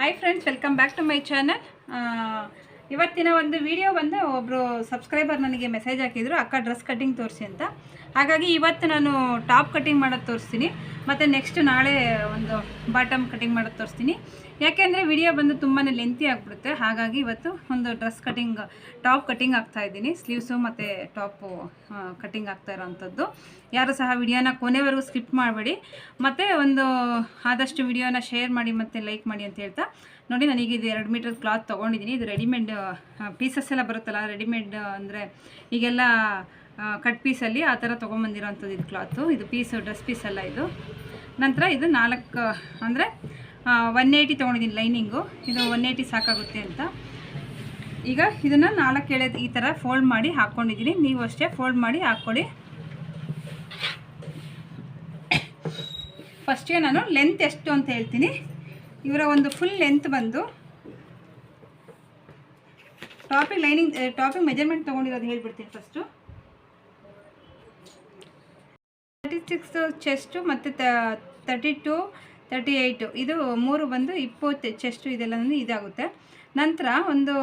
Hi friends welcome back to my channel ಇವತ್ತಿನ ಒಂದು video ಬಂದು ಒಬ್ಬರು ಸಬ್ಸ್ಕ್ರೈಬರ್ ನನಗೆ ಮೆಸೇಜ್ ಹಾಕಿದ್ರು, ಅಕ್ಕ ಡ್ರೆಸ್ ಕಟ್ಟಿಂಗ್ ತೋರಿಸಿ ಅಂತ. ಹಾಗಾಗಿ ಇವತ್ತು ನಾನು ಟಾಪ್ ಕಟ್ಟಿಂಗ್ ಮಾಡೋದು ತೋರಿಸ್ತೀನಿ, ಮತ್ತು ನೆಕ್ಸ್ಟ್ ನಾಳೆ ಒಂದು ಬಾಟಮ್ ಕಟ್ಟಿಂಗ್ ಮಾಡೋದು ತೋರಿಸ್ತೀನಿ. ಯಾಕೆಂದರೆ ವಿಡಿಯೋ ಬಂದು ತುಂಬಾ ಲೆಂತಿ ಆಗಿಬಿಡುತ್ತೆ, ಹಾಗಾಗಿ ಇವತ್ತು ಒಂದು ಡ್ರೆಸ್ ಕಟ್ಟಿಂಗ್ ಟಾಪ್ ಕಟ್ಟಿಂಗ್ ಆಗ್ತಾ ಇದ್ದೀನಿ. ಸ್ಲೀವ್ಸು ಮತ್ತು ಟಾಪು ಕಟ್ಟಿಂಗ್ ಆಗ್ತಾ ಇರೋವಂಥದ್ದು ಯಾರು ಸಹ ವಿಡಿಯೋನ ಕೊನೆವರೆಗೂ ಸ್ಕಿಪ್ ಮಾಡಬೇಡಿ. ಮತ್ತು ಒಂದು ಆದಷ್ಟು ವಿಡಿಯೋನ ಶೇರ್ ಮಾಡಿ, ಮತ್ತು ಲೈಕ್ ಮಾಡಿ ಅಂತ ಹೇಳ್ತಾ. ನೋಡಿ ನನಗೆ ಇದು ಎರಡು ಮೀಟರ್ ಕ್ಲಾತ್ ತೊಗೊಂಡಿದ್ದೀನಿ ಇದು ರೆಡಿಮೇಡ್ ಪೀಸಸ್ ಎಲ್ಲ ಬರುತ್ತಲ್ಲ ರೆಡಿಮೇಡ್ ಅಂದರೆ ಈಗೆಲ್ಲ ಕಟ್ ಪೀಸಲ್ಲಿ ಆ ಥರ ತೊಗೊಂಬಂದಿರೋಂಥದ್ದು ಇದು ಕ್ಲಾತು ಇದು ಪೀಸು ಡ್ರೆಸ್ ಪೀಸ್ ಎಲ್ಲ ಇದು. ನಂತರ ಇದು ನಾಲ್ಕು ಅಂದರೆ ಒನ್ ಏಯ್ಟಿ ತೊಗೊಂಡಿದ್ದೀನಿ ಲೈನಿಂಗು ಇದು ಒನ್ ಏಯ್ಟಿ ಸಾಕಾಗುತ್ತೆ ಅಂತ. ಈಗ ಇದನ್ನು ನಾಲ್ಕು ಎಳೆ ಈ ಥರ ಫೋಲ್ಡ್ ಮಾಡಿ ಹಾಕ್ಕೊಂಡಿದ್ದೀನಿ. ನೀವು ಅಷ್ಟೇ ಫೋಲ್ಡ್ ಮಾಡಿ ಹಾಕ್ಕೊಳ್ಳಿ. ಫಸ್ಟಿಗೆ ನಾನು ಲೆಂತ್ ಎಷ್ಟು ಅಂತ ಹೇಳ್ತೀನಿ. ಇವರ ಒಂದು ಫುಲ್ ಲೆಂತ್ ಬಂದು ಟಾಪಿಗೆ ಲೈನಿಂಗ್ ಟಾಪಿಗೆ ಮೆಜರ್ಮೆಂಟ್ ತೊಗೊಂಡಿರೋದು ಹೇಳ್ಬಿಡ್ತೀನಿ ಫಸ್ಟು ತರ್ಟಿ ಸಿಕ್ಸ್ ಚೆಸ್ಟು ಮತ್ತು ತರ್ಟಿ ಟು ತರ್ಟಿ ಏಯ್ಟು ಇದು ಮೂರು ಬಂದು ಇಪ್ಪತ್ತು ಚೆಸ್ಟು ಇದೆಲ್ಲ ಇದಾಗುತ್ತೆ. ನಂತರ ಒಂದು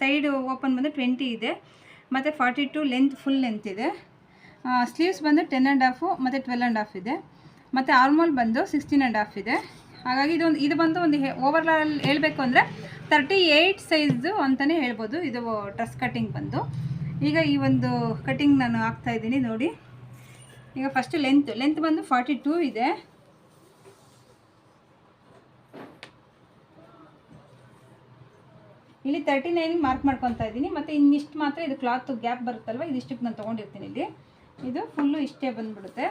ಸೈಡು ಓಪನ್ ಬಂದು ಟ್ವೆಂಟಿ ಇದೆ. ಮತ್ತು forty two length full length ಇದೆ ಸ್ಲೀವ್ಸ್ ಬಂದು ಟೆನ್ ಆ್ಯಂಡ್ ಹಾಫು ಮತ್ತು ಟ್ವೆಲ್ ಆ್ಯಂಡ್ ಹಾಫ್ ಇದೆ. ಮತ್ತು ಆರ್ಮೋಲ್ ಬಂದು ಸಿಕ್ಸ್ಟೀನ್ ಆ್ಯಂಡ್ ಹಾಫ್ ಇದೆ. ಹಾಗಾಗಿ ಇದೊಂದು ಇದು ಬಂದು ಒಂದು ಓವರ್ಲಾಲ್ ಹೇಳಬೇಕು ಅಂದರೆ ತರ್ಟಿ ಏಯ್ಟ್ ಸೈಜು ಅಂತಲೇ ಹೇಳ್ಬೋದು. ಇದು ಡ್ರೆಸ್ ಕಟ್ಟಿಂಗ್ ಬಂದು. ಈಗ ಈ ಒಂದು ಕಟ್ಟಿಂಗ್ ನಾನು ಹಾಕ್ತಾಯಿದ್ದೀನಿ ನೋಡಿ. ಈಗ ಫಸ್ಟ್ ಲೆಂತ್ ಲೆಂತ್ ಬಂದು ಫಾರ್ಟಿ ಟೂ ಇದೆ. ಇಲ್ಲಿ ತರ್ಟಿ ನೈನಿಗೆ ಮಾರ್ಕ್ ಮಾಡ್ಕೊತಾ ಇದ್ದೀನಿ. ಮತ್ತು ಇನ್ನಿಷ್ಟು ಮಾತ್ರ ಇದು ಕ್ಲಾತ್ ಗ್ಯಾಪ್ ಬರುತ್ತಲ್ವ? ಇದಿಷ್ಟಕ್ಕೆ ನಾನು ತೊಗೊಂಡಿರ್ತೀನಿ ಇಲ್ಲಿ. ಇದು ಫುಲ್ಲು ಇಷ್ಟೇ ಬಂದ್ಬಿಡುತ್ತೆ.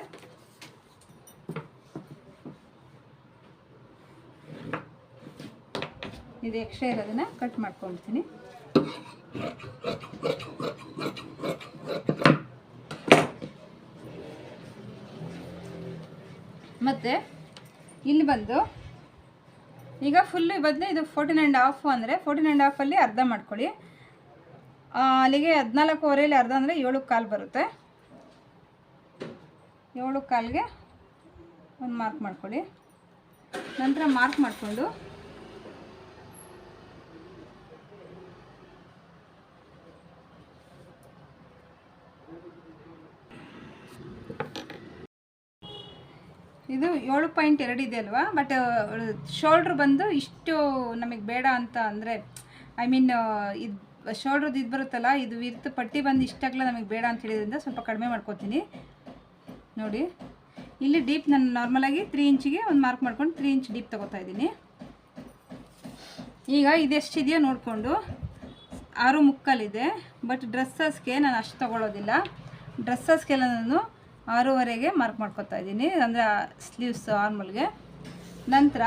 ಇದು ಎಕ್ಸ್ಟ್ರಾ ಇರೋದನ್ನ ಕಟ್ ಮಾಡ್ಕೊಳ್ತೀನಿ ಮತ್ತು ಇಲ್ಲಿ ಬಂದು. ಈಗ ಫುಲ್ಲು ಬದಲು ಇದು ಫೋರ್ಟೀನ್ ಆ್ಯಂಡ್ ಹಾಫ್ ಅಂದರೆ ಫೋರ್ಟೀನ್ ಆ್ಯಂಡ್ ಹಾಫಲ್ಲಿ ಅರ್ಧ ಮಾಡ್ಕೊಳ್ಳಿ. ಅಲ್ಲಿಗೆ ಹದಿನಾಲ್ಕುವರೆಯಲ್ಲಿ ಅರ್ಧ ಅಂದರೆ ಏಳು ಕಾಲು ಬರುತ್ತೆ. ಏಳು ಕಾಲಿಗೆ ಒಂದು ಮಾರ್ಕ್ ಮಾಡ್ಕೊಳ್ಳಿ. ನಂತರ ಮಾರ್ಕ್ ಮಾಡಿಕೊಂಡು ಇದು ಏಳು ಪಾಯಿಂಟ್ ಎರಡು ಇದೆ ಅಲ್ವಾ? ಬಟ್ ಶೋಲ್ಡ್ರ್ ಬಂದು ಇಷ್ಟು ನಮಗೆ ಬೇಡ ಅಂತ ಅಂದರೆ ಐ ಮೀನ್ ಇದು ಶೋಲ್ಡ್ರದ್ದು ಇದು ಬರುತ್ತಲ್ಲ, ಇದು ವಿರ್ತ್ ಪಟ್ಟಿ ಬಂದು ಇಷ್ಟಾಗಲ ನಮಗೆ ಬೇಡ ಅಂತ ಹೇಳಿದ್ರಿಂದ ಸ್ವಲ್ಪ ಕಡಿಮೆ ಮಾಡ್ಕೋತೀನಿ. ನೋಡಿ, ಇಲ್ಲಿ ಡೀಪ್ ನಾನು ನಾರ್ಮಲಾಗಿ ತ್ರೀ ಇಂಚಿಗೆ ಒಂದು ಮಾರ್ಕ್ ಮಾಡ್ಕೊಂಡು ತ್ರೀ ಇಂಚ್ ಡೀಪ್ ತೊಗೋತಾ ಇದ್ದೀನಿ. ಈಗ ಇದೆಷ್ಟಿದೆಯೋ ನೋಡಿಕೊಂಡು, ಆರು ಮುಕ್ಕಲ್ಲಿದೆ ಬಟ್ ಡ್ರೆಸ್ಸಸ್ಗೆ ನಾನು ಅಷ್ಟು ತೊಗೊಳೋದಿಲ್ಲ. ಡ್ರೆಸ್ಸಸ್ಗೆಲ್ಲ ನಾನು ಆರೂವರೆಗೆ ಮಾರ್ಕ್ ಮಾಡ್ಕೊತಾ ಇದ್ದೀನಿ. ಅಂದರೆ ಸ್ಲೀವ್ಸ್ ಆರ್ಮಲ್ಗೆ ನಂತರ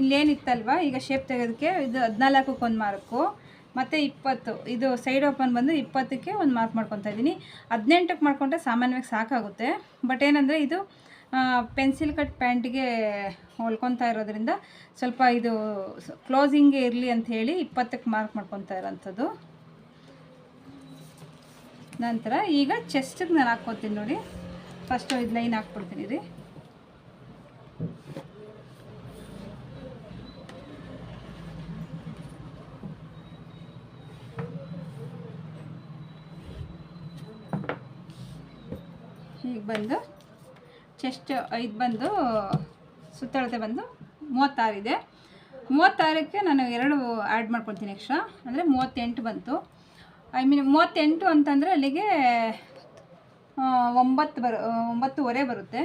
ಇಲ್ಲೇನಿತ್ತಲ್ವ? ಈಗ ಶೇಪ್ ತೆಗೆಯೋದಕ್ಕೆ ಇದು ಹದಿನಾಲ್ಕಕ್ಕೆ ಒಂದು ಮಾರ್ಕು ಮತ್ತು ಇಪ್ಪತ್ತು, ಇದು ಸೈಡ್ ಓಪನ್ ಬಂದು ಇಪ್ಪತ್ತಕ್ಕೆ ಒಂದು ಮಾರ್ಕ್ ಮಾಡ್ಕೊತಾ ಇದ್ದೀನಿ. ಹದಿನೆಂಟಕ್ಕೆ ಮಾಡ್ಕೊಂಡ್ರೆ ಸಾಮಾನ್ಯವಾಗಿ ಸಾಕಾಗುತ್ತೆ. ಬಟ್ ಏನಂದರೆ ಇದು ಪೆನ್ಸಿಲ್ ಕಟ್ ಪ್ಯಾಂಟಿಗೆ ಹೊಲ್ಕೊತಾ ಇರೋದ್ರಿಂದ ಸ್ವಲ್ಪ ಇದು ಕ್ಲೋಸಿಂಗ್ ಇರಲಿ ಅಂತ ಹೇಳಿ ಇಪ್ಪತ್ತಕ್ಕೆ ಮಾರ್ಕ್ ಮಾಡ್ಕೊತಾ ಇರೋಂಥದ್ದು. ನಂತರ ಈಗ ಚೆಸ್ಟಿಗೆ ನಾನು ಹಾಕ್ಕೋತೀನಿ ನೋಡಿ. ಫಸ್ಟು ಇದು ಲೈನ್ ಹಾಕ್ಬಿಡ್ತೀನಿ ರೀ. ಈಗ ಬಂದು ಚೆಸ್ಟ್ ಇದು ಬಂದು ಸುತ್ತಳತೆ ಬಂದು ಮೂವತ್ತಾರಿದೆ ಮೂವತ್ತಾರಕ್ಕೆ ನಾನು ಎರಡು ಆ್ಯಡ್ ಮಾಡ್ಕೊಳ್ತೀನಿ ಎಕ್ಸ್ಟ್ರಾ ಅಂದರೆ ಮೂವತ್ತೆಂಟು ಬಂತು. ಐ ಮೀನ್ ಮೂವತ್ತೆಂಟು ಅಂತಂದರೆ ಅಲ್ಲಿಗೆ ಒಂಬತ್ತು ಬರು ಒಂಬತ್ತುವರೆ ಬರುತ್ತೆ.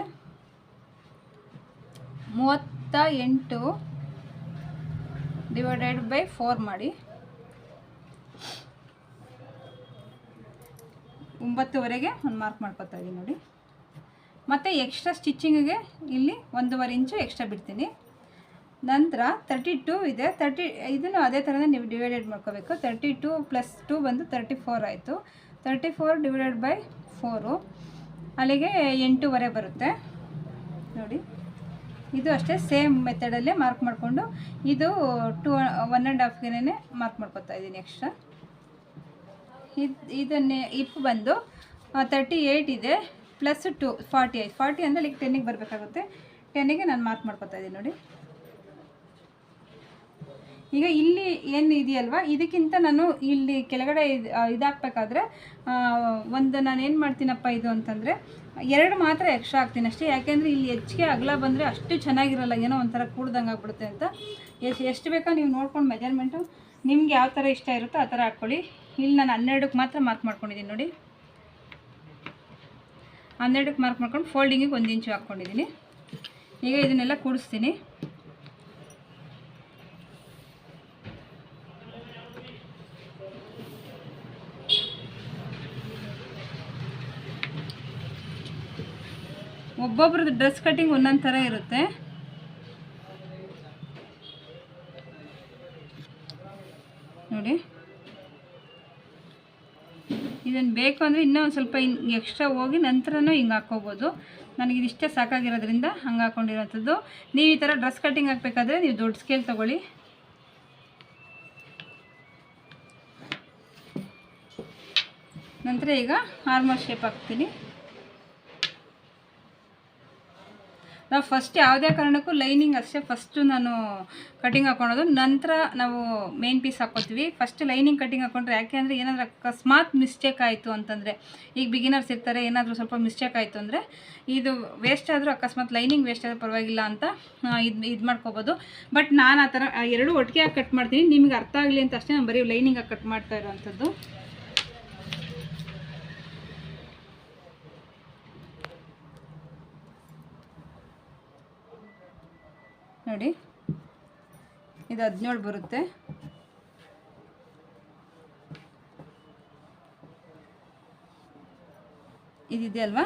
ಮೂವತ್ತ ಎಂಟು ಡಿವೈಡೆಡ್ ಬೈ ಫೋರ್ ಮಾಡಿ. ಒಂಬತ್ತುವರೆಗೆ ಒಂದು ಮಾರ್ಕ್ ಮಾಡ್ಕೊತಾ ಇದ್ದೀನಿ ನೋಡಿ. ಮತ್ತು ಎಕ್ಸ್ಟ್ರಾ ಸ್ಟಿಚ್ಚಿಂಗಿಗೆ ಇಲ್ಲಿ ಒಂದೂವರೆ ಇಂಚು ಎಕ್ಸ್ಟ್ರಾ ಬಿಡ್ತೀನಿ. ನಂತರ ತರ್ಟಿ ಟೂ ಇದೆ. ತರ್ಟಿ ಇದನ್ನು ಅದೇ ಥರನೇ ನೀವು ಡಿವೈಡೆಡ್ ಮಾಡ್ಕೋಬೇಕು. ತರ್ಟಿ ಟೂ ಪ್ಲಸ್ ಟೂ ಬಂದು ತರ್ಟಿ ಫೋರ್ ಆಯಿತು. Thirty four divided by four ಅಲ್ಲಿಗೆ ಎಂಟೂವರೆ ಬರುತ್ತೆ. ನೋಡಿ. ಇದು ಅಷ್ಟೇ ಸೇಮ್ ಮೆಥಡಲ್ಲೇ ಮಾರ್ಕ್ ಮಾಡಿಕೊಂಡು ಇದು ಟೂ ಒನ್ ಆ್ಯಂಡ್ ಹಾಫ್ಗೆ ಮಾರ್ಕ್ ಮಾಡ್ಕೊತಾ ಇದ್ದೀನಿ ಎಕ್ಸ್ಟ್ರಾ ಇದು, ಇದನ್ನೇ ಇಪ್ ಬಂದು ತರ್ಟಿ ಏಯ್ಟ್ ಇದೆ ಪ್ಲಸ್ ಟು ಫಾರ್ಟಿ ಐದು ಫಾರ್ಟಿ ಅಂದರೆ ಈಗ ಟೆನ್ನಿಗೆ ಬರಬೇಕಾಗುತ್ತೆ. ಟೆನ್ನಿಗೆ ನಾನು ಮಾರ್ಕ್ ಮಾಡ್ಕೊತಾ ಇದ್ದೀನಿ ನೋಡಿ. ಈಗ ಇಲ್ಲಿ ಏನು ಇದೆಯಲ್ವಾ? ಇದಕ್ಕಿಂತ ನಾನು ಇಲ್ಲಿ ಕೆಳಗಡೆ ಇದು ಒಂದು ನಾನು ಏನು ಮಾಡ್ತೀನಪ್ಪ ಇದು ಅಂತಂದರೆ, ಎರಡು ಮಾತ್ರ ಎಕ್ಸ್ಟ್ರಾ ಹಾಕ್ತೀನಿ ಅಷ್ಟೇ. ಯಾಕೆಂದರೆ ಇಲ್ಲಿ ಹೆಚ್ಚಿಗೆ ಅಗಲ ಬಂದರೆ ಅಷ್ಟು ಚೆನ್ನಾಗಿರಲ್ಲ. ಏನೋ ಒಂಥರ ಕೂಡ್ದಂಗೆ ಆಗ್ಬಿಡುತ್ತೆ ಅಂತ. ಎಷ್ಟು ಎಷ್ಟು ಬೇಕೋ ನೀವು ನೋಡ್ಕೊಂಡು ಮೆಜರ್ಮೆಂಟು ನಿಮ್ಗೆ ಯಾವ ಥರ ಇಷ್ಟ ಇರುತ್ತೋ ಆ ಥರ ಹಾಕ್ಕೊಳ್ಳಿ. ಇಲ್ಲಿ ನಾನು ಹನ್ನೆರಡಕ್ಕೆ ಮಾತ್ರ ಮಾರ್ಕ್ ಮಾಡ್ಕೊಂಡಿದ್ದೀನಿ ನೋಡಿ. ಹನ್ನೆರಡಕ್ಕೆ ಮಾರ್ಕ್ ಮಾಡ್ಕೊಂಡು ಫೋಲ್ಡಿಂಗಿಗೆ ಒಂದು ಇಂಚು ಹಾಕ್ಕೊಂಡಿದ್ದೀನಿ. ಈಗ ಇದನ್ನೆಲ್ಲ ಕೂಡಿಸ್ತೀನಿ. ಒಬ್ಬೊಬ್ರದ್ದು ಡ್ರೆಸ್ ಕಟ್ಟಿಂಗ್ ಒಂದೊಂದು ಥರ ಇರುತ್ತೆ. ನೋಡಿ. ಇದನ್ನು ಬೇಕು ಅಂದರೆ ಇನ್ನೂ ಒಂದು ಸ್ವಲ್ಪ ಹಿಂಗೆ ಎಕ್ಸ್ಟ್ರಾ ಹೋಗಿ ನಂತರನೂ ಹಿಂಗೆ ಹಾಕ್ಕೋಬೋದು. ನನಗೆ ಇದಿಷ್ಟೇ ಸಾಕಾಗಿರೋದ್ರಿಂದ ಹಂಗೆ ಹಾಕ್ಕೊಂಡಿರೋಂಥದ್ದು ನೀವು ಈ ಥರ ಡ್ರೆಸ್ ಕಟಿಂಗ್ ಹಾಕ್ಬೇಕಾದ್ರೆ ನೀವು ದೊಡ್ಡ ಸ್ಕೇಲ್ ತೊಗೊಳ್ಳಿ. ನಂತರ ಈಗ ಆರ್ಮರ್ ಶೇಪ್ ಹಾಕ್ತೀನಿ. ನಾವು ಫಸ್ಟ್ ಯಾವುದೇ ಕಾರಣಕ್ಕೂ ಲೈನಿಂಗ್ ಅಷ್ಟೇ ಫಸ್ಟು ನಾನು ಕಟಿಂಗ್ ಹಾಕೊಳೋದು. ನಂತರ ನಾವು ಮೇನ್ ಪೀಸ್ ಹಾಕ್ಕೊತೀವಿ ಫಸ್ಟ್ ಲೈನಿಂಗ್ ಕಟಿಂಗ್ ಹಾಕೊಂಡ್ರೆ ಯಾಕೆ ಅಂದರೆ ಏನಾದರೂ ಅಕಸ್ಮಾತ್ ಮಿಸ್ಟೇಕ್ ಆಯಿತು ಅಂತಂದರೆ, ಈಗ ಬಿಗಿನರ್ಸ್ ಇರ್ತಾರೆ, ಏನಾದರೂ ಸ್ವಲ್ಪ ಮಿಸ್ಟೇಕ್ ಆಯಿತು ಅಂದರೆ ಇದು ವೇಸ್ಟ್ ಆದರೂ ಅಕಸ್ಮಾತ್ ಲೈನಿಂಗ್ ವೇಸ್ಟ್ ಆದರೂ ಪರವಾಗಿಲ್ಲ ಅಂತ ಇದು ಇದು ಮಾಡ್ಕೋಬೋದು. ಬಟ್ ನಾನು ಆ ಥರ ಎರಡು ಒಟ್ಟಿಗೆ ಕಟ್ ಮಾಡ್ತೀನಿ. ನಿಮ್ಗೆ ಅರ್ಥ ಆಗಲಿ ಅಂತ ಅಷ್ಟೇ ನಾನು ಬರೀ ಲೈನಿಂಗಾಗಿ ಕಟ್ ಮಾಡ್ತಾ ಇರೋವಂಥದ್ದು. ನೋಡಿ. ಇದು ಹದಿನೇಳು ಬರುತ್ತೆ. ಇದಿದೆ ಅಲ್ವಾ?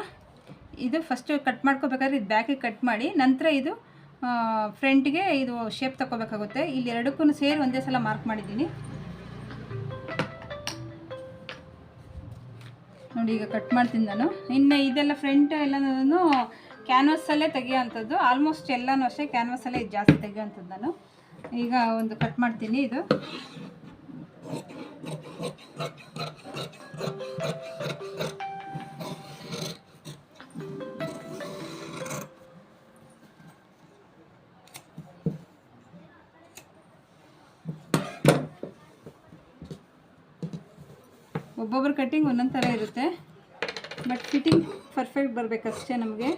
ಇದು ಫಸ್ಟು ಕಟ್ ಮಾಡ್ಕೋಬೇಕಾದ್ರೆ ಇದು ಬ್ಯಾಕಿಗೆ ಕಟ್ ಮಾಡಿ, ನಂತರ ಇದು ಫ್ರಂಟ್ಗೆ ಇದು ಶೇಪ್ ತಗೋಬೇಕಾಗುತ್ತೆ ಇಲ್ಲಿ ಎರಡಕ್ಕೂ ಸೇರಿ ಒಂದೇ ಸಲ ಮಾರ್ಕ್ ಮಾಡಿದ್ದೀನಿ. ನೋಡಿ, ಈಗ ಕಟ್ ಮಾಡ್ತೀನಿ ನಾನು. ಇನ್ನು ಇದೆಲ್ಲ ಫ್ರಂಟ್ ಎಲ್ಲ ನಾನು ಕ್ಯಾನ್ವಸಲ್ಲೇ ತೆಗಿಯೋವಂಥದ್ದು. ಆಲ್ಮೋಸ್ಟ್ ಎಲ್ಲನೂ ಅಷ್ಟೇ ಕ್ಯಾನ್ವಸಲ್ಲೇ ಜಾಸ್ತಿ ತೆಗೆಯುವಂಥದ್ದು ನಾನು ಈಗ ಒಂದು ಕಟ್ ಮಾಡ್ತೀನಿ ಇದು. ಒಬ್ಬೊಬ್ಬರ ಕಟ್ಟಿಂಗ್ ಒಂದೊಂದು ಥರ ಇರುತ್ತೆ. ಬಟ್ ಫಿಟ್ಟಿಂಗ್ ಪರ್ಫೆಕ್ಟ್ ಬರಬೇಕಷ್ಟೇ ನಮಗೆ.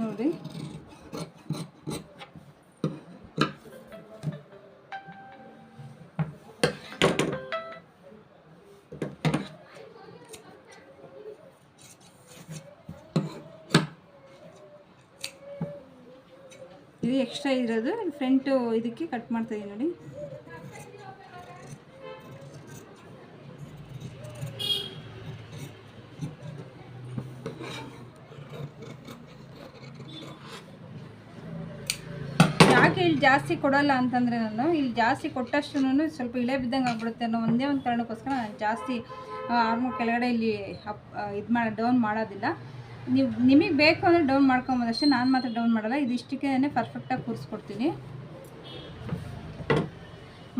ನೋಡಿ. ಇದು ಎಕ್ಸ್ಟ್ರಾ ಇರೋದು. ಫ್ರಂಟು ಇದಕ್ಕೆ ಕಟ್ ಮಾಡ್ತಾ ಇದೀನಿ ನೋಡಿ. ಜಾಸ್ತಿ ಕೊಡೋಲ್ಲ ಅಂತಂದರೆ ನಾನು ಇಲ್ಲಿ ಜಾಸ್ತಿ ಕೊಟ್ಟಷ್ಟು ಸ್ವಲ್ಪ ಇಳೆ ಬಿದ್ದಂಗೆ ಆಗ್ಬಿಡುತ್ತೆ ಅನ್ನೋ ಒಂದೇ ಒಂದು ಕಾರಣಕ್ಕೋಸ್ಕರ ನಾನು ಜಾಸ್ತಿ ಆರ್ಮ ಕೆಳಗಡೆ ಇಲ್ಲಿ ಅಪ್ ಇದು ಮಾಡಿ ಡೌನ್ ಮಾಡೋದಿಲ್ಲ. ನೀವು, ನಿಮಗೆ ಬೇಕು ಅಂದರೆ ಡೌನ್ ಮಾಡ್ಕೊಬೋದು ಅಷ್ಟೇ, ನಾನು ಮಾತ್ರ ಡೌನ್ ಮಾಡಲ್ಲ. ಇದಿಷ್ಟಕ್ಕೆ ಪರ್ಫೆಕ್ಟಾಗಿ ಕೂರಿಸ್ಕೊಡ್ತೀನಿ.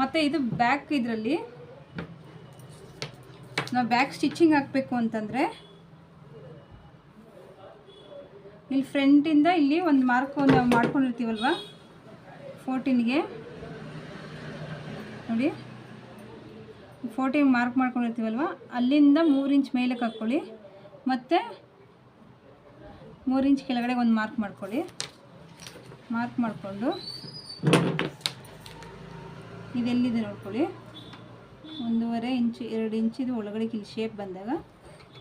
ಮತ್ತು ಇದು ಬ್ಯಾಕ್ ಇದರಲ್ಲಿ, ನಾವು ಬ್ಯಾಕ್ ಸ್ಟಿಚಿಂಗ್ ಹಾಕಬೇಕು ಅಂತಂದರೆ, ಇಲ್ಲಿ ಫ್ರಂಟಿಂದ ಇಲ್ಲಿ ಒಂದು ಮಾರ್ಕ್ ನಾವು ಮಾಡ್ಕೊಂಡಿರ್ತೀವಲ್ವ? ಫೋರ್ಟೀನ್ಗೆ. ನೋಡಿ. ಫೋರ್ಟೀನ್ ಮಾರ್ಕ್ ಮಾಡ್ಕೊಂಡಿರ್ತೀವಲ್ವ? ಅಲ್ಲಿಂದ ಮೂರು ಇಂಚ್ ಮೇಲಕ್ಕೆ ಹಾಕ್ಕೊಳ್ಳಿ. ಮತ್ತು ಮೂರು ಇಂಚ್ ಕೆಳಗಡೆ ಒಂದು ಮಾರ್ಕ್ ಮಾಡ್ಕೊಳ್ಳಿ. ಮಾರ್ಕ್ ಮಾಡಿಕೊಂಡು. ಇದೆಲ್ಲಿದೆ ನೋಡ್ಕೊಳ್ಳಿ. ಒಂದೂವರೆ ಇಂಚು, ಎರಡು ಇಂಚಿದು ಒಳಗಡೆ ಇಲ್ಲಿ ಶೇಪ್ ಬಂದಾಗ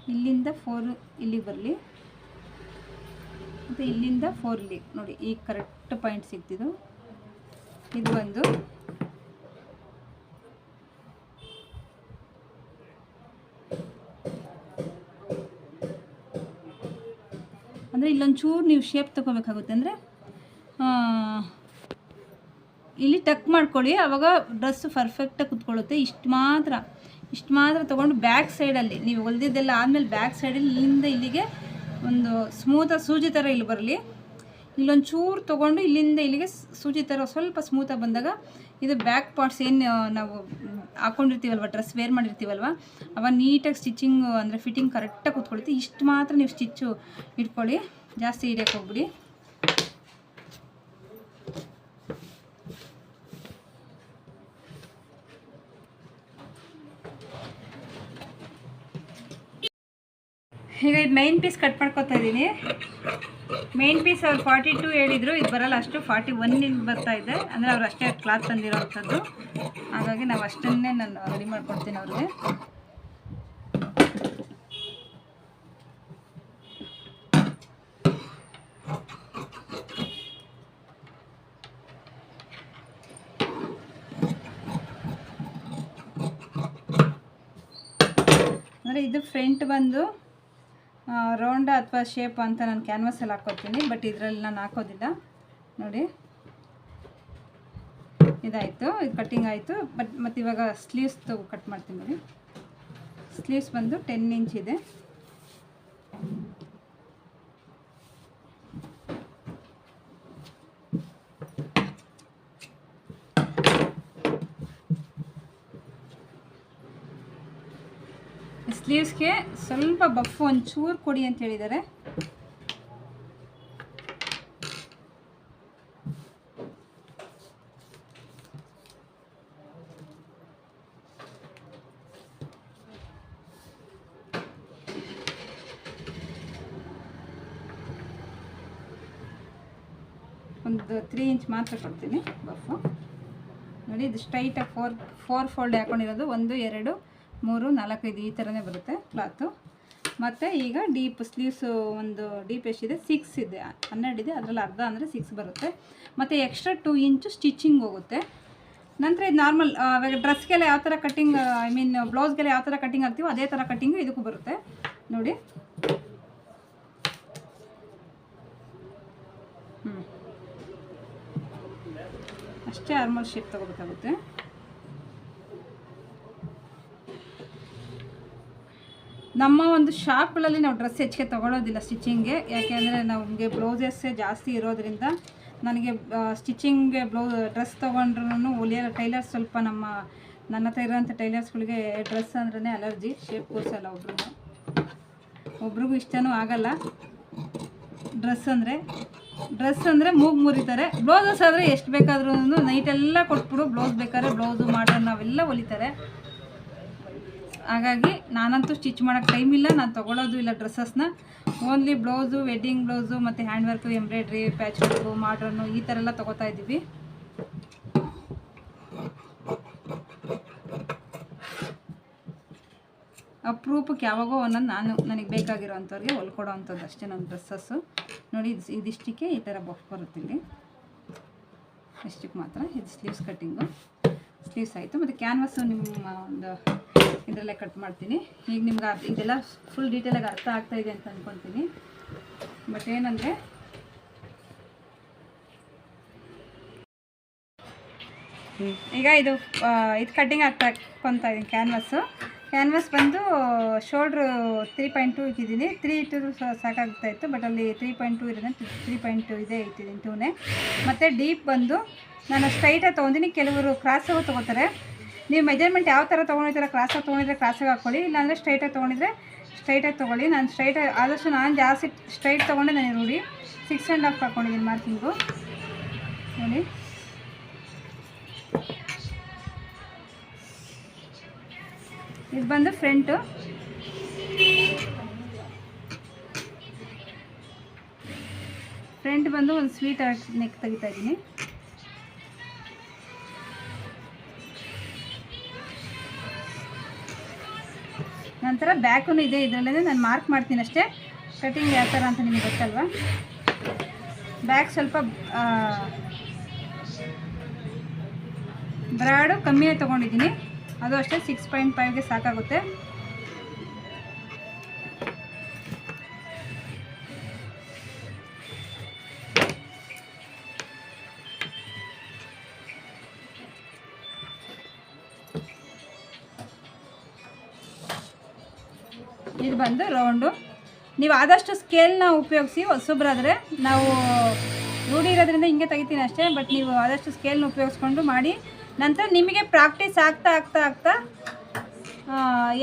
ಇಲ್ಲಿಂದ ಫೋರ್ ಇಲ್ಲಿಗೆ ಬರಲಿ. ಮತ್ತು ಇಲ್ಲಿಂದ ಫೋರ್ ಇಲ್ಲಿ. ನೋಡಿ ಈಗ ಕರೆಕ್ಟ್ ಪಾಯಿಂಟ್ ಸಿಗ್ತಿದ್ದು ಇದು ಒಂದು. ಅಂದರೆ ಇಲ್ಲೊಂಚೂರು ನೀವು ಶೇಪ್ ತಗೋಬೇಕಾಗುತ್ತೆ. ಅಂದರೆ ಇಲ್ಲಿ ಟಕ್ ಮಾಡ್ಕೊಳ್ಳಿ. ಆವಾಗ ಡ್ರೆಸ್ ಪರ್ಫೆಕ್ಟಾಗಿ ಕುತ್ಕೊಳ್ಳುತ್ತೆ. ಇಷ್ಟು ಮಾತ್ರ ಇಷ್ಟು ಮಾತ್ರ ತೊಗೊಂಡು ಬ್ಯಾಕ್ ಸೈಡಲ್ಲಿ ನೀವು ಹೊಲ್ದಿದ್ದೆಲ್ಲ ಆದಮೇಲೆ ಬ್ಯಾಕ್ ಸೈಡಲ್ಲಿ ಇಲ್ಲಿಂದ ಇಲ್ಲಿಗೆ ಒಂದು ಸ್ಮೂತಾಗಿ ಸೂಜಿ ಥರ ಇಲ್ಲಿ ಬರಲಿ. ಇಲ್ಲೊಂದು ಚೂರು ತೊಗೊಂಡು ಇಲ್ಲಿಂದ ಇಲ್ಲಿಗೆ ಸೂಜಿ ಥರ ಸ್ವಲ್ಪ ಸ್ಮೂತಾಗಿ ಬಂದಾಗ ಇದು ಬ್ಯಾಕ್ ಪಾರ್ಟ್ಸ್ ಏನು ನಾವು ಹಾಕೊಂಡಿರ್ತೀವಲ್ವ, ಡ್ರೆಸ್ ವೇರ್ ಮಾಡಿರ್ತೀವಲ್ವ ಅವಾಗ ನೀಟಾಗಿ ಸ್ಟಿಚಿಂಗ್, ಅಂದರೆ ಫಿಟ್ಟಿಂಗ್ ಕರೆಕ್ಟಾಗಿ ಕೂತ್ಕೊಳ್ತೀವಿ ಇಷ್ಟು ಮಾತ್ರ ನೀವು ಸ್ಟಿಚ್ಚು ಇಟ್ಕೊಳ್ಳಿ. ಜಾಸ್ತಿ ಹಿಡಿಯೋಕ್ಕೆ ಹೋಗ್ಬಿಡಿ. ಈಗ ಇದು ಮೈನ್ ಪೀಸ್ ಕಟ್ ಮಾಡ್ಕೊತಾ ಇದ್ದೀನಿ ಮೇನ್ ಪೀಸ್ ಅವ್ರು ಫಾರ್ಟಿ ಟು ಹೇಳಿದರು, ಇದು ಬರಲ್ಲ, ಅಷ್ಟು ಫಾರ್ಟಿ ಒನ್ನಿಂದ ಬರ್ತಾ ಇದೆ. ಅಂದರೆ ಅವ್ರು ಅಷ್ಟೇ ಕ್ಲಾತ್ ತಂದಿರೋವಂಥದ್ದು ಹಾಗಾಗಿ ನಾವು ಅಷ್ಟನ್ನೇ ನಾನು ರೆಡಿ ಮಾಡ್ಕೊಡ್ತೀನಿ ಅವ್ರಿಗೆ. ಅಂದರೆ ಇದು ಫ್ರಂಟ್ ಬಂದು ರೌಂಡ್ ಅಥವಾ ಶೇಪ್ ಅಂತ ನಾನು ಕ್ಯಾನ್ವಾಸಲ್ಲಿ ಹಾಕೋತೀನಿ ಬಟ್ ಇದರಲ್ಲಿ ನಾನು ಹಾಕೋದಿಲ್ಲ. ನೋಡಿ. ಇದಾಯಿತು, ಇದು ಕಟ್ಟಿಂಗ್ ಆಯಿತು ಬಟ್ ಮತ್ತು ಇವಾಗ ಸ್ಲೀವ್ಸ್ ಕಟ್ ಮಾಡ್ತೀನಿ ನೋಡಿ. ಸ್ಲೀವ್ಸ್ ಬಂದು ಟೆನ್ ಇಂಚ್ ಇದೆ. ಸ್ಲೀವ್ಸ್ಗೆ ಸ್ವಲ್ಪ ಬಫ್ ಒಂಚೂರು ಕೊಡಿ ಅಂತ ಹೇಳಿದ್ದಾರೆ. ಒಂದು ತ್ರೀ ಇಂಚ್ ಮಾತ್ರ ಕೊಡ್ತೀನಿ ಬಫು. ನೋಡಿ, ಇದು ಸ್ಟ್ರೈಟಾಗಿ ಫೋರ್ ಫೋರ್ ಫೋಲ್ಡ್ ಹಾಕೊಂಡಿರೋದು. ಒಂದು, ಎರಡು ಮೂರು ನಾಲ್ಕೈದು ಈ ಥರನೇ ಬರುತ್ತೆ ಕ್ಲಾತು ಮತ್ತು ಈಗ ಡೀಪ್ ಸ್ಲೀವ್ಸು ಒಂದು ಡೀಪ್ ಎಷ್ಟಿದೆ ಸಿಕ್ಸ್ ಇದೆ. ಹನ್ನೆರಡು ಇದೆ, ಅದರಲ್ಲಿ ಅರ್ಧ ಅಂದರೆ ಸಿಕ್ಸ್ ಬರುತ್ತೆ. ಮತ್ತು ಎಕ್ಸ್ಟ್ರಾ ಟೂ ಇಂಚು ಸ್ಟಿಚಿಂಗ್ ಹೋಗುತ್ತೆ. ನಂತರ ಇದು ನಾರ್ಮಲ್ ಡ್ರೆಸ್ಗೆಲ್ಲ ಯಾವ ಥರ ಕಟ್ಟಿಂಗ್ ಐ ಮೀನ್ ಬ್ಲೌಸ್ಗೆಲ್ಲ ಯಾವ ಥರ ಕಟ್ಟಿಂಗ್ ಆಗ್ತೀವೋ ಅದೇ ಥರ ಕಟ್ಟಿಂಗು ಇದಕ್ಕೂ ಬರುತ್ತೆ. ನೋಡಿ. ಅಷ್ಟೇ ಆರ್ಮಲ್ ಶೇಪ್ ತೊಗೋಬೇಕಾಗುತ್ತೆ. ನಮ್ಮ ಒಂದು ಶಾಪ್ಗಳಲ್ಲಿ ನಾವು ಡ್ರೆಸ್ ಹೆಚ್ಚಿಗೆ ತೊಗೊಳೋದಿಲ್ಲ ಸ್ಟಿಚಿಂಗ್ಗೆ ಯಾಕೆಂದರೆ ನಮಗೆ ಬ್ಲೌಸಸ್ಸೇ ಜಾಸ್ತಿ ಇರೋದ್ರಿಂದ ನನಗೆ ಸ್ಟಿಚಿಂಗ್ಗೆ ಬ್ಲೌಸ್ ಡ್ರೆಸ್ ತೊಗೊಂಡ್ರೂ ಹೊಲಿಯೋ ಟೈಲರ್ಸ್ ಸ್ವಲ್ಪ ನಮ್ಮ, ನನ್ನ ಹತ್ರ ಇರೋಂಥ ಟೈಲರ್ಸ್ಗಳಿಗೆ ಡ್ರೆಸ್ ಅಂದ್ರೇ ಅಲರ್ಜಿ ಶೇಪ್ ಕೂರಿಸಲ್ಲ ಒಬ್ರು ಒಬ್ರಿಗೂ ಇಷ್ಟನೂ ಆಗಲ್ಲ. ಡ್ರೆಸ್ ಅಂದರೆ ಡ್ರೆಸ್ ಅಂದರೆ ಮೂಗು ಮುರಿತಾರೆ. ಬ್ಲೌಸಸ್ ಆದರೆ ಎಷ್ಟು ಬೇಕಾದ್ರೂ ನೈಟೆಲ್ಲ ಕೊಟ್ಬಿಡು. ಬ್ಲೌಸ್ ಬೇಕಾದ್ರೆ ಬ್ಲೌಸು ಮಾಡ್ರೆ ನಾವೆಲ್ಲ ಹೊಲಿತಾರೆ ಹಾಗಾಗಿ ನಾನಂತೂ ಸ್ಟಿಚ್ ಮಾಡೋಕ್ಕೆ ಟೈಮ್ ಇಲ್ಲ, ನಾನು ತೊಗೊಳೋದು ಇಲ್ಲ ಡ್ರೆಸ್ಸಸ್ನ ಓನ್ಲಿ ಬ್ಲೌಸು ವೆಡ್ಡಿಂಗ್ ಬ್ಲೌಸು ಮತ್ತು hand work embroidery patch work ಮಾಡ್ರನ್ನು ಈ ಥರ ಎಲ್ಲ ತೊಗೋತಾ ಇದ್ದೀವಿ. ಅಪ್ರೂಪಕ್ಕೆ ಯಾವಾಗೋ ಒಂದೊಂದು ನಾನು, ನನಗೆ ಬೇಕಾಗಿರೋ ಅಂಥವ್ರಿಗೆ ಹೊಲ್ಕೊಡೋ ಅಂಥದ್ದು ಅಷ್ಟೇ ನನ್ನ ಡ್ರೆಸ್ಸಸ್ಸು ನೋಡಿ, ಇದು ಇದಿಷ್ಟಕ್ಕೆ ಈ ಥರ ಬಫ್ ಬರುತ್ತೆ ಇಲ್ಲಿ. ಇಷ್ಟಕ್ಕೆ ಮಾತ್ರ, ಇದು ಸ್ಲೀವ್ಸ್ ಕಟ್ಟಿಂಗು ಸ್ಲೀವ್ಸ್ ಆಯಿತು. ಮತ್ತು ಕ್ಯಾನ್ವಸ್ಸು ನಿಮ್ಮ ಒಂದು ಇದರಲ್ಲೇ ಕಟ್ ಮಾಡ್ತೀನಿ. ಈಗ ನಿಮ್ಗೆ ಅರ್ಥ ಇದೆಲ್ಲ ಫುಲ್ ಡೀಟೇಲಾಗಿ ಅರ್ಥ ಆಗ್ತಾ ಇದೆ ಅಂತ ಅಂದ್ಕೊತೀನಿ ಬಟ್ ಏನಂದರೆ ಈಗ ಇದು ಇದು ಕಟ್ಟಿಂಗ್ ಆಗ್ತಾ ಕೊಂತ ಇದ್ದೀನಿ ಕ್ಯಾನ್ವಸ್ಸು ಕ್ಯಾನ್ವಸ್ ಬಂದು ಶೋಲ್ಡ್ರು ತ್ರೀ ಪಾಯಿಂಟ್ ಟು ಇಟ್ಟಿದ್ದೀನಿ. ತ್ರೀ ಇಟ್ಟಿದ್ರು ಸಾಕಾಗ್ತಾ ಇತ್ತು ಬಟ್ ಅಲ್ಲಿ ತ್ರೀ ಪಾಯಿಂಟ್ ಟು ಇರೋದ್ರೆ ತ್ರೀ ಪಾಯಿಂಟ್ ಟು ಇದೇ ಇಟ್ಟಿದ್ದೀನಿ ಟೂನೇ ಮತ್ತು ಡೀಪ್ ಬಂದು ನಾನು ಸ್ಟ್ರೈಟಾಗಿ ತೊಗೊಂಡಿನಿ. ಕೆಲವರು ಕ್ರಾಸಾಗೂ ತೊಗೋತಾರೆ. ನೀವು ಮೆಜರ್ಮೆಂಟ್ ಯಾವ ಥರ ತೊಗೊಂಡಿದ್ದೀರ ಕ್ರಾಸಾಗಿ ತೊಗೊಂಡಿದ್ರೆ ಕ್ರಾಸಾಗಿ ಹಾಕ್ಕೊಳ್ಳಿ ಇಲ್ಲಾಂದರೆ ಸ್ಟ್ರೈಟಾಗಿ ತೊಗೊಂಡಿದ್ರೆ ಸ್ಟ್ರೈಟಾಗಿ ತೊಗೊಳ್ಳಿ. ನಾನು ಸ್ಟ್ರೈಟಾಗಿ ಆದಷ್ಟು ನಾನು ಜಾಸ್ತಿ ಸ್ಟ್ರೈಟ್ ತೊಗೊಂಡೆ ನನಗೆ ರೂಢಿ ಸಿಕ್ಸ್ ಆ್ಯಂಡ್ ಹಾಫ್ ಹಾಕ್ಕೊಂಡಿದ್ದೀನಿ ಮಾರ್ಕಿಂಗು ನೋಡಿ. ಇದು ಬಂದು ಫ್ರಂಟು ಫ್ರಂಟ್ ಬಂದು ಒಂದು ಸ್ವೀಟ್ ನೆಕ್ ತೆಗಿತಾ ಇದ್ದೀನಿ. ನಂತರ ಬ್ಯಾಕೂ ಇದೆ ಇದರಲ್ಲೇ ನಾನು ಮಾರ್ಕ್ ಮಾಡ್ತೀನಿ ಅಷ್ಟೇ. ಕಟಿಂಗ್ ಯಾವ ಥರ ಅಂತ ನಿಮಗೆ ಗೊತ್ತಲ್ವಾ? ಬ್ಯಾಕ್ ಸ್ವಲ್ಪ ಬ್ರಾಡು ಕಮ್ಮಿಯೇ ತೊಗೊಂಡಿದ್ದೀನಿ. ಅದು ಅಷ್ಟೇ ಸಿಕ್ಸ್ ಪಾಯಿಂಟ್ ಫೈವ್ಗೆ ಸಾಕಾಗುತ್ತೆ. ಇದು ಬಂದು ರೌಂಡು. ನೀವು ಆದಷ್ಟು ಸ್ಕೇಲ್ನ ಉಪಯೋಗಿಸಿ ಹೊಸಬ್ರಾದರೆ ನಾವು ರೂಢಿ ಇರೋದ್ರಿಂದ ಹಿಂಗೆ ತೆಗಿತೀನಿ ಅಷ್ಟೇ, ಬಟ್ ನೀವು ಆದಷ್ಟು ಸ್ಕೇಲ್ನ ಉಪಯೋಗಿಸ್ಕೊಂಡು ಮಾಡಿ. ನಂತರ ನಿಮಗೆ ಪ್ರಾಕ್ಟೀಸ್ ಆಗ್ತಾ ಆಗ್ತಾ ಆಗ್ತಾ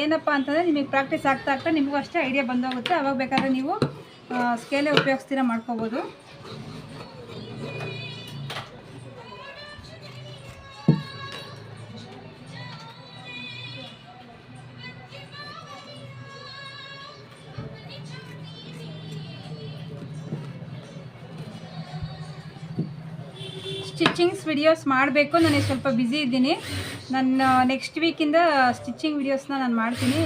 ಏನಪ್ಪ ಅಂತಂದರೆ ನಿಮಗೆ ಪ್ರಾಕ್ಟೀಸ್ ಆಗ್ತಾ ಆಗ್ತಾ ನಿಮಗೂ ಅಷ್ಟೇ ಐಡಿಯಾ ಬಂದೋಗುತ್ತೆ. ಅವಾಗ ಬೇಕಾದರೆ ನೀವು ಸ್ಕೇಲೇ ಉಪಯೋಗಿಸ್ತೀರ ಮಾಡ್ಕೋಬೋದು. ಸ್ಟಿಚಿಂಗ್ಸ್ ವಿಡಿಯೋಸ್ ಮಾಡಬೇಕು. ನನಗೆ ಸ್ವಲ್ಪ ಬ್ಯುಸಿ ಇದ್ದೀನಿ. ನಾನು ನೆಕ್ಸ್ಟ್ ವೀಕಿಂದ ಸ್ಟಿಚಿಂಗ್ ವಿಡಿಯೋಸ್ನ ನಾನು ಮಾಡ್ತೀನಿ.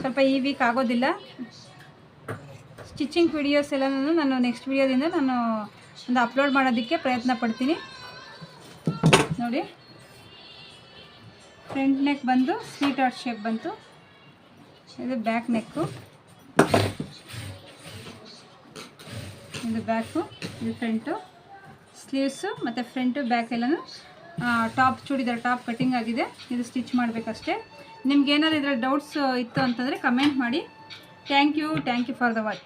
ಸ್ವಲ್ಪ ಈ ವೀಕ್ ಆಗೋದಿಲ್ಲ. ಸ್ಟಿಚಿಂಗ್ ವಿಡಿಯೋಸ್ ಎಲ್ಲ ನಾನು ನೆಕ್ಸ್ಟ್ ವಿಡಿಯೋದಿಂದ ನಾನು ಒಂದು ಅಪ್ಲೋಡ್ ಮಾಡೋದಕ್ಕೆ ಪ್ರಯತ್ನ ಪಡ್ತೀನಿ. ನೋಡಿ. ಫ್ರಂಟ್ ನೆಕ್ ಬಂದು ಸ್ವೀಟ್ ಆರ್ಟ್ ಶೇಪ್ ಬಂತು. ಇದು ಬ್ಯಾಕ್ ನೆಕ್ಕು ಇದು ಬ್ಯಾಕು ಇದು ಫ್ರಂಟು ಸ್ಲೀವ್ಸು ಮತ್ತು ಫ್ರಂಟು ಬ್ಯಾಕ್ ಎಲ್ಲನೂ ಟಾಪ್ ಚೂಡಿದಾರ್ ಟಾಪ್ ಕಟ್ಟಿಂಗ್ ಆಗಿದೆ. ಇದು ಸ್ಟಿಚ್ ಮಾಡಬೇಕಷ್ಟೇ. ನಿಮ್ಗೆ ಏನಾದ್ರು ಇದರಲ್ಲಿ ಡೌಟ್ಸ್, ಇತ್ತು ಅಂತಂದರೆ ಕಮೆಂಟ್ ಮಾಡಿ. Thank you thank you for the watch.